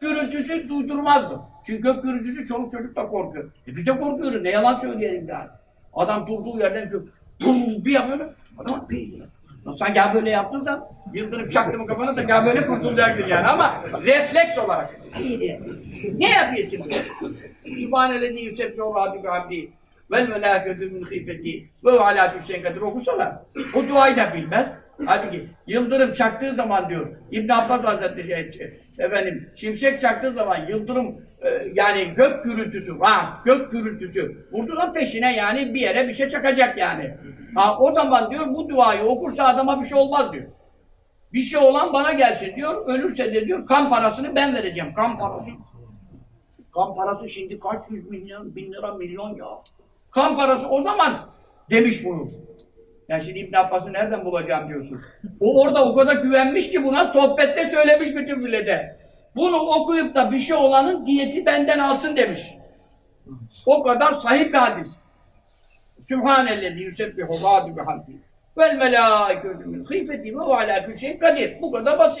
gürültüsü duydurmazdı. Çünkü gök gürültüsü çoluk çocuk da korkuyor. E biz de korkuyoruz. Ne yalan söyleyelim yani. Adam durduğu yerden bum bir yapıyor. Adam bir Sen gel böyle yaptın da yıldırım çaktı mı kafana da gel böyle kurtulacaktın yani ama refleks olarak. ne yapıyorsun böyle? Sübhanellezi yusebbihu rabbi bi hamdi vel melâketü min hîfeti ve alâ şeyin kadir okusalar. O duayı da bilmez. Halbuki yıldırım çaktığı zaman diyor İbn Abbas Hazretleri şey, efendim şimşek çaktığı zaman yıldırım e, yani gök gürültüsü var gök gürültüsü vurdular peşine yani bir yere bir şey çakacak yani. Ha, o zaman diyor bu duayı okursa adama bir şey olmaz diyor. Bir şey olan bana gelsin diyor. Ölürse de diyor kan parasını ben vereceğim. Kan parası. Kan parası şimdi kaç yüz milyon, bin lira milyon ya. Kan parası o zaman demiş bunu. Yani şimdi İbn Abbas'ı nereden bulacağım diyorsun. O orada o kadar güvenmiş ki buna sohbette söylemiş bütün millete. Bunu okuyup da bir şey olanın diyeti benden alsın demiş. O kadar sahih bir hadis. Sübhanellezi yusebbihu ba'du bihamdi. Vel melâiketu min hîfeti ve alâ kulli şeyin kadir. Bu kadar basit.